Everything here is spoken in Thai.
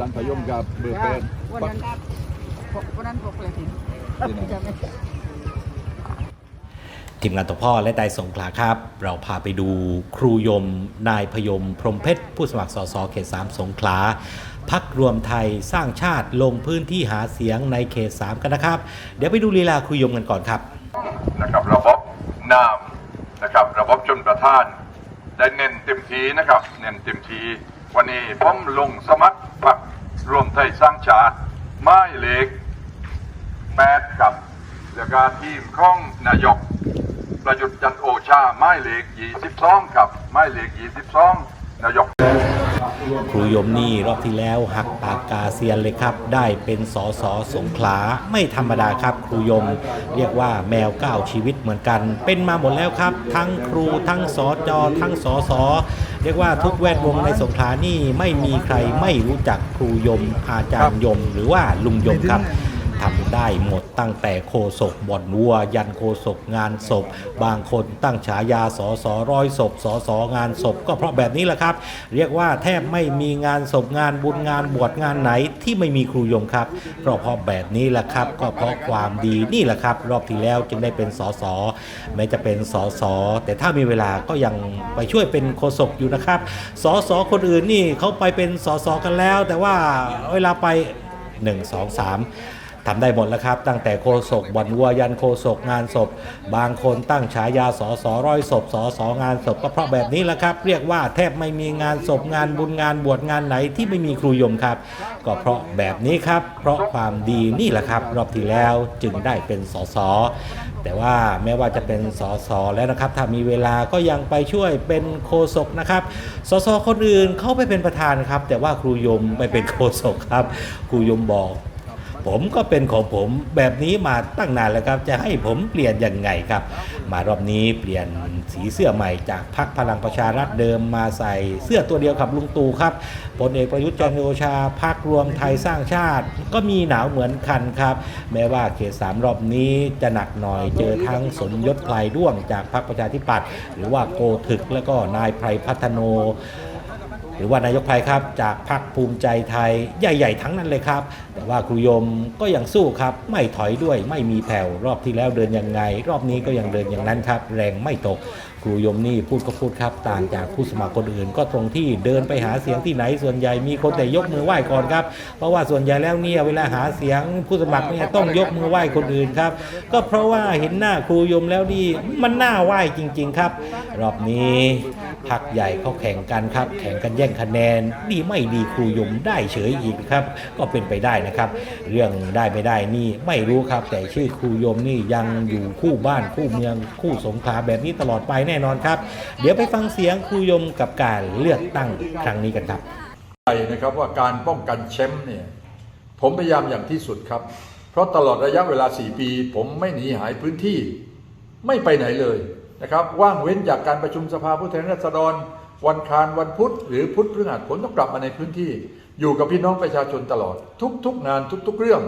กับเบอร์แปดวันนั้นวันนั้นปกเลยทีที่ไหนจะไม่ทีมงานตัวพ่อและไดสงขลาครับ เราพาไปดูครูยม นายพยม พรหมเพชร ผู้สมัครสสเขต 3 สงขลาพักรวมไทยสร้างชาติลงพื้นที่หาเสียงในเขต 3 กันนะครับ เดี๋ยวไปดูลีลาครูยมกันก่อนครับนะครับระบบน้ำนะครับระบบชนประทาน ได้เน้นเต็มทีนะครับ เน้นเต็มที วันนี้ผมลงสมัครพร รวมไทยสร้างชาติไม้เหล็กแปดครับแล้วก็ทีมข้องนายก ประยุทธ์จันโอชาไม้เหล็ก22ครับไม้เหล็ก22นายก ครูยมนี่รอบที่แล้วหักปากกาเซียนเลยครับ ได้เป็นสอสอสงขลาไม่ธรรมดาครับ ครูยม เรียกว่าแมวเก้าชีวิตเหมือนกัน เป็นมาหมดแล้วครับ ทั้งครูทั้งสอจอทั้งสอสอ เรียกว่าทุกแวดวงในสงขลานี่ไม่มีใครไม่รู้จักครูยมอาจารย์ยม หรือว่าลุงยมครับ ทำได้หมดตั้งแต่โคศกบ่อนวัว ยันโคศกงานศพ บางคนตั้งฉายาสอสอร้อยศพสอสองานศพ ก็เพราะแบบนี้แหละครับ เรียกว่าแทบไม่มีงานศพงานบุญงานบวชงานไหนที่ไม่มีครูยมครับเพราะเพราะแบบนี้แหละครับ ก็เพราะความดีนี่แหละครับ รอบที่แล้วจึงได้เป็นสอสอแม้จะเป็นสอสอแต่ถ้ามีเวลาก็ยังไปช่วยเป็นโคศกอยู่นะครับสอสอคนอื่นนี่เขาไปเป็นสอสอกันแล้ว แต่ว่าเวลาไป 1 2 3 ทำได้หมดแล้วครับ ตั้งแต่โคศกบ่อนวัวยันโคศกงานศพ บางคนตั้งฉายาสอสอร้อยศพสอสองานศพก็เพราะแบบนี้แหละครับ เรียกว่าแทบไม่มีงานศพงานบุญงานบวชงานไหนที่ไม่มีครูยมครับ ก็เพราะแบบนี้ครับ เพราะความดีนี่แหละครับ รอบที่แล้วจึงได้เป็นสอสอแต่ว่าแม้ว่าจะเป็นสอสอแล้วนะครับ ถ้ามีเวลาก็ยังไปช่วยเป็นโคศกนะครับสอสอคนอื่นเข้าไปเป็นประธานครับ แต่ว่าครูยมไปเป็นโคศกครับ ครูยมบอก ผมก็เป็นของผมแบบนี้มาตั้งนานแล้วครับ จะให้ผมเปลี่ยนยังไงครับ มารอบนี้เปลี่ยนสีเสื้อใหม่จากพักพลังประชารัฐเดิมมาใส่เสื้อตัวเดียวกับลุงตู่ครับพลเอกประยุทธ์จันทร์โอชาพักรวมไทยสร้างชาติ ก็มีหนาวเหมือนกันครับ แม้ว่าเขตสามรอบนี้จะหนักหน่อยเจอทั้งสนยศไพรด้วงจากพรรคประชาธิปัตย์หรือว่าโกถึกแล้วก็นายไพรพัฒโน หรือว่านายกไพครับจากพรรคภูมิใจไทยใหญ่ ๆ ทั้งนั้นเลยครับ แต่ว่าครูยมก็ยังสู้ครับ ไม่ถอยด้วยไม่มีแผ่วรอบที่แล้วเดินยังไง รอบนี้ก็ยังเดินอย่างนั้นครับ แรงไม่ตกครูยมนี่พูดก็พูดครับ ต่างจากผู้สมัครคนอื่น ก็ตรงที่เดินไปหาเสียงที่ไหนส่วนใหญ่มีคนแต่ยกมือไหว้ก่อนครับ เพราะว่าส่วนใหญ่แล้วเนี่ยเวลาหาเสียงผู้สมัครเนี่ยต้องยกมือไหว้คนอื่นครับ ก็เพราะว่าเห็นหน้าครูยมแล้วนี่มันน่าไหว้จริง ๆ ครับ รอบนี้พักใหญ่เขาแข่งกันครับ แข่งกันแย่งคะแนนดีไม่ดีครูยมได้เฉยอีกครับ ก็เป็นไปได้นะครับ เรื่องได้ไม่ได้นี่ไม่รู้ครับ แต่ชื่อครูยมนี่ยังอยู่คู่บ้านคู่เมืองคู่สงขลาแบบนี้ตลอดไปแน่นอนครับ เดี๋ยวไปฟังเสียงครูยมกับการเลือกตั้งครั้งนี้กันครับใจนะครับว่าการป้องกันแชมป์เนี่ยผมพยายามอย่างที่สุดครับ เพราะตลอดระยะเวลา 4 ปี ผมไม่หนีหายพื้นที่ ไม่ไปไหนเลยนะครับ ว่างเว้นจากการประชุมสภาผู้แทนราษฎร วันคารวันพุธหรือพุธพฤหัสผมต้องกลับมาในพื้นที่ อยู่กับพี่น้องประชาชนตลอด ทุกๆงานทุก ๆ เรื่อง